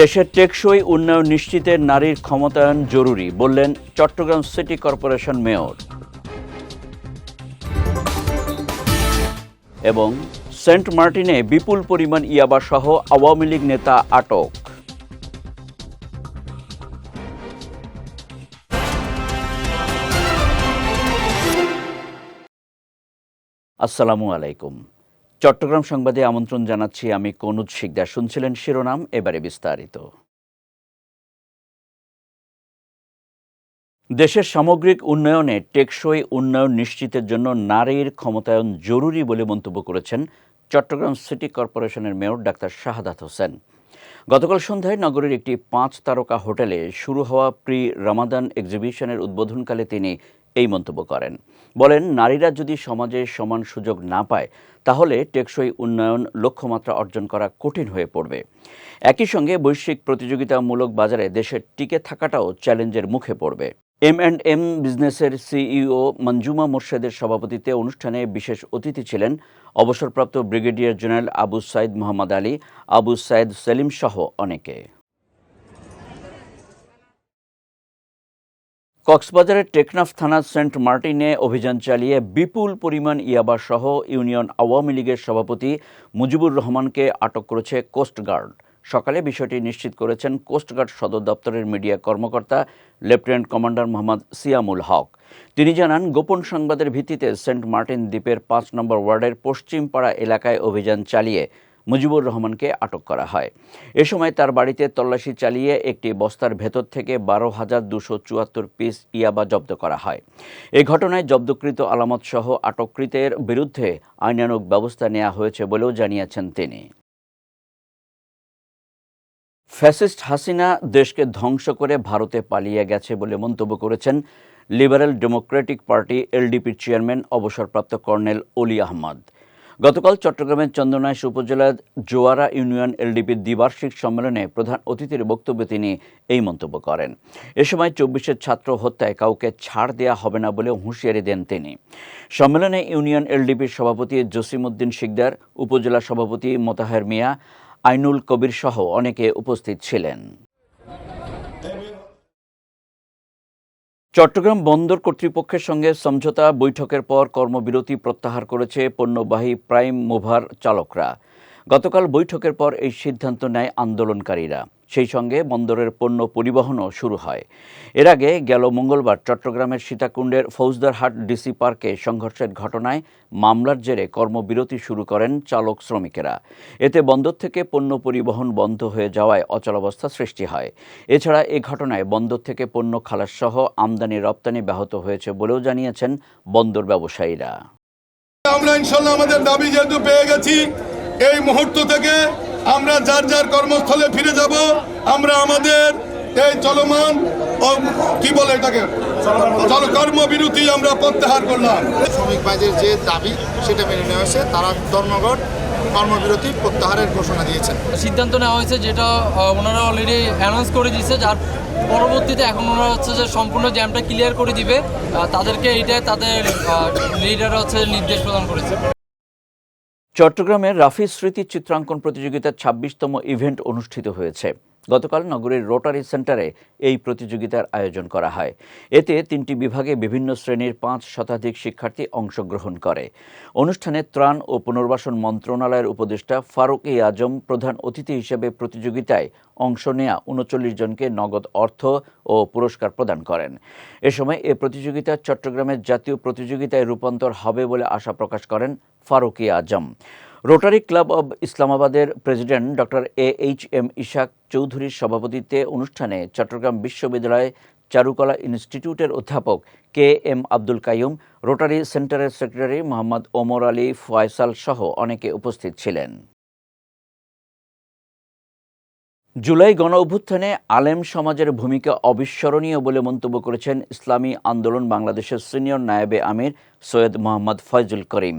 দেশের টেকসই উন্নয়ন নিশ্চিতে নারীর ক্ষমতায়ন জরুরি, বললেন চট্টগ্রাম সিটি কর্পোরেশন মেয়র। এবং সেন্ট মার্টিনে বিপুল পরিমাণ ইয়াবা সহ আওয়ামী লীগ নেতা আটক। আসসালামু আলাইকুম। চট্টগ্রাম সংবাদে আমন্ত্রণ জানাচ্ছি আমি কনুজ শিকদার। শুনছিলেন শিরোনাম, এবারে বিস্তারিত। দেশের সামগ্রিক উন্নয়নে টেকসই উন্নয়ন নিশ্চিতের জন্য নারীর ক্ষমতায়ন জরুরি বলে মন্তব্য করেছেন চট্টগ্রাম সিটি কর্পোরেশনের মেয়র ডাক্তার শাহাদাত হোসেন। গতকাল সন্ধ্যায় নগরীর একটি পাঁচ তারকা হোটেলে শুরু হওয়া প্রি রামাদান এক্সিবিশনের উদ্বোধনকালে তিনি এই মন্তব্য করেন। বলেন, নারীরা যদি সমাজে সমান সুযোগ না পায়, তাহলে টেকসই উন্নয়ন লক্ষ্যমাত্রা অর্জন করা কঠিন হয়ে পড়বে। একই সঙ্গে বৈশ্বিক প্রতিযোগিতামূলক বাজারে দেশের টিকে থাকাটাও চ্যালেঞ্জের মুখে পড়বে। এম অ্যান্ড এম বিজনেসের সিইও মঞ্জুমা মোর্শেদের সভাপতিত্বে অনুষ্ঠানে বিশেষ অতিথি ছিলেন অবসরপ্রাপ্ত ব্রিগেডিয়ার জেনারেল আবু সাইদ মোহাম্মদ আলী, আবু সাইদ সেলিম সহ অনেকে। কক্সবাজারের টেকনাফ থানার সেন্ট মার্টিনে অভিযান চালিয়ে বিপুল পরিমাণ ইয়াবা সহ ইউনিয়ন আওয়ামী লীগের সভাপতি মুজিবুর রহমানকে আটক করেছে কোস্টগার্ড। সকালে বিষয়টি নিশ্চিত করেছেন কোস্টগার্ড সদর দপ্তরের মিডিয়া কর্মকর্তা লেফটেন্যান্ট কমান্ডার মোহাম্মদ সিয়ামুল হক। তিনি জানান, গোপন সংবাদের ভিত্তিতে সেন্ট মার্টিন দ্বীপের পাঁচ নম্বর ওয়ার্ডের পশ্চিমপাড়া এলাকায় অভিযান চালিয়ে মুজিবুর রহমানকে আটক করা হয়। এ সময় তার বাড়িতে তল্লাশি চালিয়ে একটি বস্তার ভেতর থেকে বারো হাজার দুশো চুয়াত্তর পিস ইয়াবা জব্দ করা হয়। এ ঘটনায় জব্দকৃত আলামত সহ আটককৃতের বিরুদ্ধে আইনানুগ ব্যবস্থা নেওয়া হয়েছে বলেও জানিয়েছেন তিনি। ফ্যাসিস্ট হাসিনা দেশকে ধ্বংস করে ভারতে পালিয়ে গেছে বলে মন্তব্য করেছেন লিবারেল ডেমোক্রেটিক পার্টি এলডিপির চেয়ারম্যান, অবসরপ্রাপ্ত কর্নেল অলি আহমদ। গতকাল চট্টগ্রামের চন্দনাইশ উপজেলার জোয়ারা ইউনিয়ন এলডিপির দ্বিবার্ষিক সম্মেলনে প্রধান অতিথির বক্তব্যে তিনি এই মন্তব্য করেন। এ সময় চব্বিশের ছাত্র হত্যায় কাউকে ছাড় দেওয়া হবে না বলে হুঁশিয়ারি দেন তিনি। সম্মেলনে ইউনিয়ন এলডিপির সভাপতি জসিমউদ্দিন শিকদার, উপজেলা সভাপতি মোতাহের মিয়া, আইনুল কবির সহ অনেকে উপস্থিত ছিলেন। চট্টগ্রাম বন্দর কর্তৃপক্ষের সঙ্গে সমঝোতা বৈঠকের পর কর্মবিরতি প্রত্যাহার করেছে পণ্যবাহী প্রাইম মুভার চালকরা। গতকাল বৈঠকের পর এই সিদ্ধান্ত নেয় আন্দোলনকারীরা। সেই সঙ্গে বন্দরের পণ্য পরিবহনও শুরু হয়। এর আগে গেল মঙ্গলবার চট্টগ্রামের সীতাকুণ্ডের ফৌজদারহাট ডিসি পার্কে সংঘর্ষের ঘটনায় মামলার জেরে কর্মবিরতি শুরু করেন চালক শ্রমিকেরা। এতে বন্দর থেকে পণ্য পরিবহন বন্ধ হয়ে যাওয়ায় অচলাবস্থা সৃষ্টি হয়। এছাড়া এ ঘটনায় বন্দর থেকে পণ্য খালাস সহ আমদানি রপ্তানি ব্যাহত হয়েছে বলেও জানিয়েছেন বন্দর ব্যবসায়ীরা। আমরা ইনশাল্লাহ আমাদের দাবি যেহেতু পেয়ে গেছি, এই মুহূর্ত থেকে আমরা যার যার কর্মস্থলে ফিরে যাব আমরা আমাদের এই চলমান ও কি বলে এটাকে? চল কর্মবিরতি আমরা প্রত্যাহার করলাম। শ্রমিক ভাইদের যে দাবি সেটা মেনে নেওয়া হয়েছে। তারা ধর্মঘট কর্মবিরতি প্রত্যাহারের ঘোষণা দিয়েছেন। সিদ্ধান্ত নেওয়া হয়েছে যেটা ওনারা অলরেডি অ্যানাউন্স করে দিয়েছে যার পরবর্তীতে এখন ওনারা হচ্ছে যে সম্পূর্ণ জ্যামটা ক্লিয়ার করে দিবে। তাদেরকে এইটাই তাদের লিডার হচ্ছে নির্দেশ প্রদান করেছে। চট্টগ্রামের রাফি স্মৃতি চিত্রাঙ্কন প্রতিযোগিতার ছাব্বিশতম ইভেন্ট অনুষ্ঠিত হয়েছে। গতকাল নগরীর রোটারি সেন্টারে এই প্রতিযোগিতার আয়োজন করা হয়। এতে তিনটি বিভাগে বিভিন্ন শ্রেণির পাঁচ শতাধিক শিক্ষার্থী অংশগ্রহণ করে। অনুষ্ঠানে ত্রাণ ও পুনর্বাসন মন্ত্রণালয়ের উপদেষ্টা ফারুক ই আজম প্রধান অতিথি হিসেবে প্রতিযোগিতায় অংশ নেয়া উনচল্লিশ জনকে নগদ অর্থ ও পুরস্কার প্রদান করেন। এ সময় এ প্রতিযোগিতা চট্টগ্রামের জাতীয় প্রতিযোগিতায় রূপান্তর হবে বলে আশা প্রকাশ করেন Faruk e Azam. Rotary club of ইসলামাবাদের president doctor A H M Ishak চৌধুরীর সভাপতিত্বে অনুষ্ঠানে চট্টগ্রাম বিশ্ববিদ্যালয় চারুকলা ইনস্টিটিউটের অধ্যাপক K M Abdul Kaiyum, rotary centre secretary Mohammad Omar Ali Faisal সহ অনেকে উপস্থিত ছিলেন। জুলাই গণ অভ্যুত্থানে আলেম সমাজের ভূমিকা অবিস্মরণীয় বলে মন্তব্য করেছেন ইসলামী আন্দোলন বাংলাদেশের সিনিয়র নায়েবে আমির সৈয়দ মোহাম্মদ ফয়জুল করিম।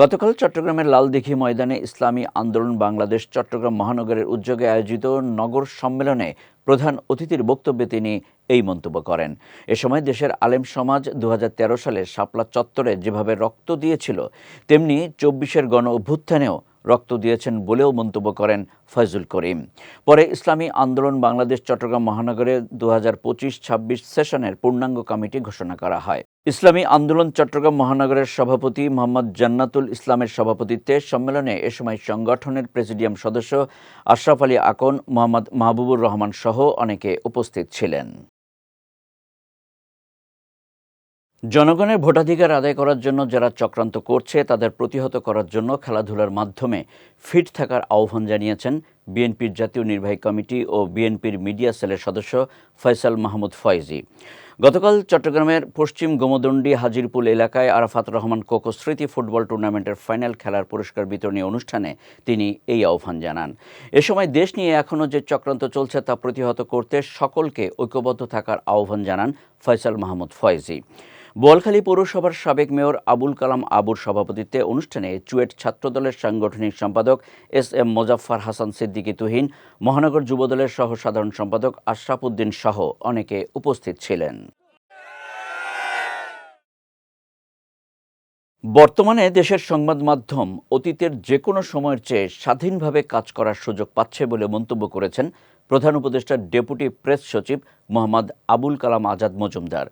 গতকাল চট্টগ্রামের লালদিঘি ময়দানে ইসলামী আন্দোলন বাংলাদেশ চট্টগ্রাম মহানগরের উদ্যোগে আয়োজিত নগর সম্মেলনে প্রধান অতিথির বক্তব্যে তিনি এই মন্তব্য করেন। এ সময় দেশের আলেম সমাজ দু হাজার তেরো সালে শাপলা চত্বরে যেভাবে রক্ত দিয়েছিল, তেমনি চব্বিশের গণ অভ্যুত্থানেও রক্ত দিয়েছেন বলেও মন্তব্য করেন ফয়জুল করিম। পরে ইসলামী আন্দোলন বাংলাদেশ, চট্টগ্রাম মহানগরে দু হাজার পঁচিশ ছাব্বিশ সেশনের পূর্ণাঙ্গ কমিটি ঘোষণা করা হয়। ইসলামী আন্দোলন চট্টগ্রাম মহানগরের সভাপতি মোহাম্মদ জান্নাতুল ইসলামের সভাপতিত্বে সম্মেলনে এ সময় সংগঠনের প্রেসিডিয়াম সদস্য আশরাফ আলী আকন, মোহাম্মদ মাহবুবুর রহমান সহ অনেকে উপস্থিত ছিলেন। জনগণের ভোটাধিকার আদায় করার জন্য যারা চক্রান্ত করছে, তাদের প্রতিহত করার জন্য খেলাধুলার মাধ্যমে ফিট থাকার আহ্বান জানিয়েছেন বিএনপির জাতীয় নির্বাহী কমিটি ও বিএনপির মিডিয়া সেলের সদস্য ফয়সাল মাহমুদ ফয়জি। গতকাল চট্টগ্রামের পশ্চিম গোমদণ্ডী হাজিরপুল এলাকায় আরাফাত রহমান কোকো স্মৃতি ফুটবল টুর্নামেন্টের ফাইনাল খেলার পুরস্কার বিতরণী অনুষ্ঠানে তিনি এই আহ্বান জানান। এ সময় দেশ নিয়ে এখনও যে চক্রান্ত চলছে তা প্রতিহত করতে সকলকে ঐক্যবদ্ধ থাকার আহ্বান জানান ফয়সাল মাহমুদ ফয়জি। বোয়ালখালী পৌরসভার সাবেক মেয়র আবুল কালাম আবুর সভাপতিত্বে অনুষ্ঠানে চুয়েট ছাত্রদলের সাংগঠনিক সম্পাদক এস এম মোজাফফর হাসান সিদ্দিকী তুহিন, মহানগর যুবদলের সহ সাধারণ সম্পাদক আশরাফ উদ্দিন সহ অনেকে উপস্থিত ছিলেন। বর্তমানে দেশের সংবাদ মাধ্যম অতীতের যে কোনো সময়ের চেয়ে স্বাধীনভাবে কাজ করার সুযোগ পাচ্ছে বলে মন্তব্য করেছেন প্রধান উপদেষ্টার ডেপুটি প্রেস সচিব মোহাম্মদ আবুল কালাম আজাদ মজুমদার।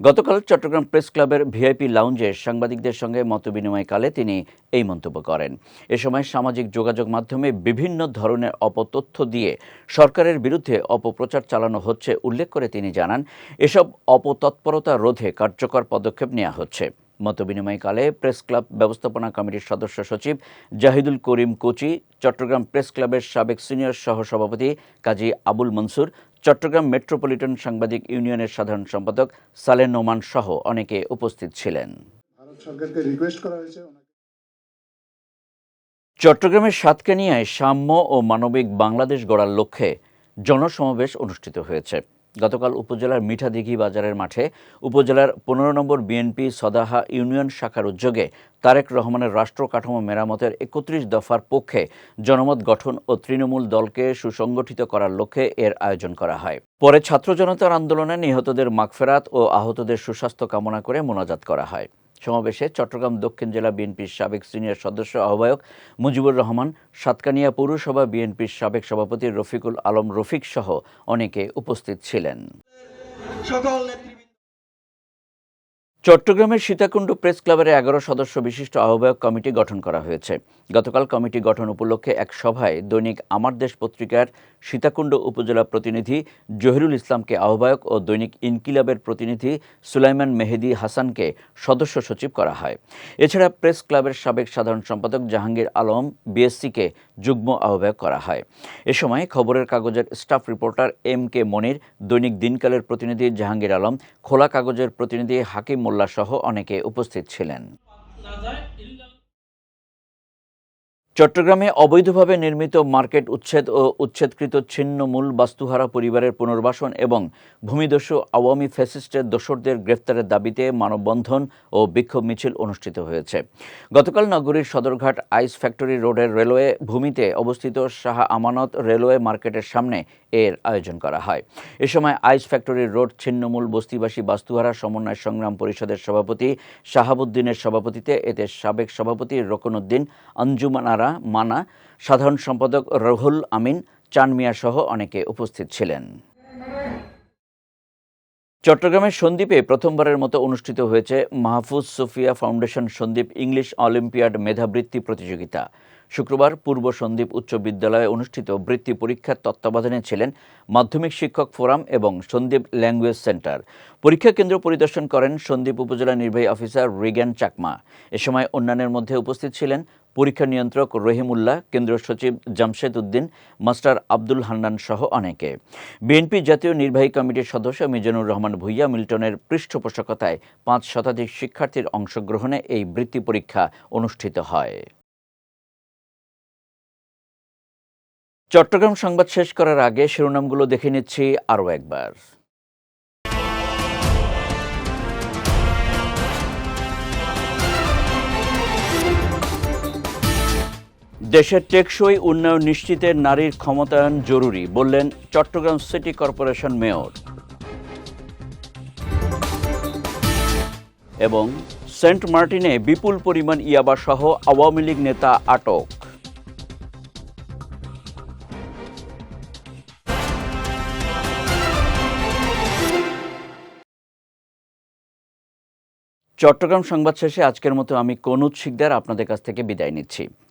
গতকাল চট্টগ্রাম প্রেস ক্লাবের ভিআইপি লাউঞ্জে সাংবাদিকদের সঙ্গে মতবিনিময়কালে তিনি এই মন্তব্য করেন। এ সময় সামাজিক যোগাযোগ মাধ্যমে বিভিন্ন ধরনের অপতথ্য দিয়ে সরকারের বিরুদ্ধে অপপ্রচার চালানো হচ্ছে উল্লেখ করে তিনি জানান, এসব অপতৎপরতা রোধে কার্যকর পদক্ষেপ নেওয়া হচ্ছে। মতবিনিময়কালে প্রেস ক্লাব ব্যবস্থাপনা কমিটির সদস্য সচিব জাহিদুল করিম কোচি, চট্টগ্রাম প্রেস ক্লাবের সাবেক সিনিয়র সহসভাপতি কাজী আবুল মনসুর চট্টগ্রাম মেট্রোপলিটন সাংবাদিক ইউনিয়নের সাধারণ সম্পাদক সালেন নোমান সহ অনেকে উপস্থিত ছিলেন। সরকারকে রিকোয়েস্ট করা হয়েছে চট্টগ্রামের সাতকানিয়ায় সাম্য ও মানবিক বাংলাদেশ গড়ার লক্ষ্যে জনসমাবেশ অনুষ্ঠিত হয়েছে। গতকাল উপজেলার মিঠাদিঘি বাজারের মাঠে উপজেলার পনেরো নম্বর বিএনপি সদাহা ইউনিয়ন শাখার উদ্যোগে তারেক রহমানের রাষ্ট্র কাঠামো মেরামতের একত্রিশ দফার পক্ষে জনমত গঠন ও তৃণমূল দলকে সুসংগঠিত করার লক্ষ্যে এর আয়োজন করা হয়। পরে ছাত্র জনতার আন্দোলনে নিহতদের মাগফেরাত ও আহতদের সুস্বাস্থ্য কামনা করে মোনাজাত করা হয়। সমাবেশে চট্টগ্রাম দক্ষিণ জেলা বিএনপির সাবেক সিনিয়র সদস্য আহ্বায়ক মুজিবুর রহমান, সাতকানিয়া পৌরসভা বিএনপির সাবেক সভাপতি রফিকুল আলম রফিক সহ অনেকে উপস্থিত ছিলেন। চট্টগ্রামের সীতাকুণ্ড প্রেস ক্লাবের এগারো সদস্য বিশিষ্ট আহ্বায়ক কমিটি গঠন করা হয়েছে। গতকাল কমিটি গঠন উপলক্ষে এক সভায় দৈনিক আমার দেশ পত্রিকার সীতাকুণ্ড উপজেলা প্রতিনিধি জহিরুল ইসলামকে আহ্বায়ক ও দৈনিক ইনকিলাবের প্রতিনিধি সুলাইমান মেহেদি হাসানকে সদস্য সচিব করা হয়। এছাড়া প্রেস ক্লাবের সাবেক সাধারণ সম্পাদক জাহাঙ্গীর আলম, বিএসসিকে যুগ্ম আহ্বায়ক করা হয়। এ সময় খবরের কাগজের staff reporter M K Monir, দৈনিক দিনকালের প্রতিনিধি জাহাঙ্গীর আলম, খোলা কাগজের প্রতিনিধি হাকিম মোল্লা সহ অনেকে উপস্থিত ছিলেন। চট্টগ্রামে অবৈধভাবে নির্মিত মার্কেট উচ্ছেদ ও উচ্ছেদকৃত ছিন্নমূল বাস্তুহারা পরিবারের পুনর্বাসন এবং ভূমিদস্যু আওয়ামী ফ্যাসিস্টের দোসরদের গ্রেফতারের দাবিতে মানববন্ধন ও বিক্ষোভ মিছিল অনুষ্ঠিত হয়েছে। গতকাল নগরীর সদরঘাট আইস ফ্যাক্টরি রোডের রেলওয়ে ভূমিতে অবস্থিত শাহ আমানত রেলওয়ে মার্কেটের সামনে এর আয়োজন করা হয়। এ সময় আইস ফ্যাক্টরি রোড ছিন্নমূল বস্তিবাসী বাস্তুহারা সমন্বয় সংগ্রাম পরিষদের সভাপতি শাহাবুদ্দিনের সভাপতিতে এতে সাবেক সভাপতি রকনউদ্দিন আঞ্জুমান আরা মানা, সাধারণ সম্পাদক রহুল আমিন চান মিয়া সহ অনেকে উপস্থিত ছিলেন। চট্টগ্রামের সন্দ্বীপে প্রথমবারের মতো অনুষ্ঠিত হয়েছে Mahfuz Sufia foundation Sandwip English olympiad মেধাবৃত্তি প্রতিযোগিতা। শুক্রবার পূর্ব সন্দ্বীপ উচ্চ বিদ্যালয়ে অনুষ্ঠিত বৃত্তি পরীক্ষার তত্ত্বাবধানে ছিলেন মাধ্যমিক শিক্ষক ফোরাম এবং সন্দ্বীপ ল্যাঙ্গুয়েজ সেন্টার। পরীক্ষা কেন্দ্র পরিদর্শন করেন সন্দ্বীপ উপজেলা নির্বাহী অফিসার রিগ্যান চাকমা। এ সময় অন্যান্যের মধ্যে উপস্থিত ছিলেন পরীক্ষা নিয়ন্ত্রক রহিমুল্লাহ, কেন্দ্রীয় সচিব জামশেদ উদ্দিন মাস্টার আব্দুল হান্নান সহ অনেকে। বিএনপি জাতীয় নির্বাহী কমিটির সদস্য মিজানুর রহমান ভুইয়া মিল্টনের পৃষ্ঠপোষকতায় পাঁচ শতাধিক শিক্ষার্থীর অংশগ্রহণে এই বৃত্তি পরীক্ষা অনুষ্ঠিত হয়। চট্টগ্রাম সংবাদ শেষ করার আগে শিরোনামগুলো দেখে নিচ্ছি আরও একবার। দেশের টেকসই উন্নয়ন নিশ্চিতে নারীর ক্ষমতায়ন জরুরি, বললেন চট্টগ্রাম সিটি কর্পোরেশন মেয়র। এবং সেন্ট মার্টিনে বিপুল পরিমাণ ইয়াবা সহ আওয়ামী লীগ নেতা আটক। চট্টগ্রাম সংবাদ শেষে আজকের মতো আমি কনুজ শিকদার আপনাদের কাছ থেকে বিদায় নিচ্ছি।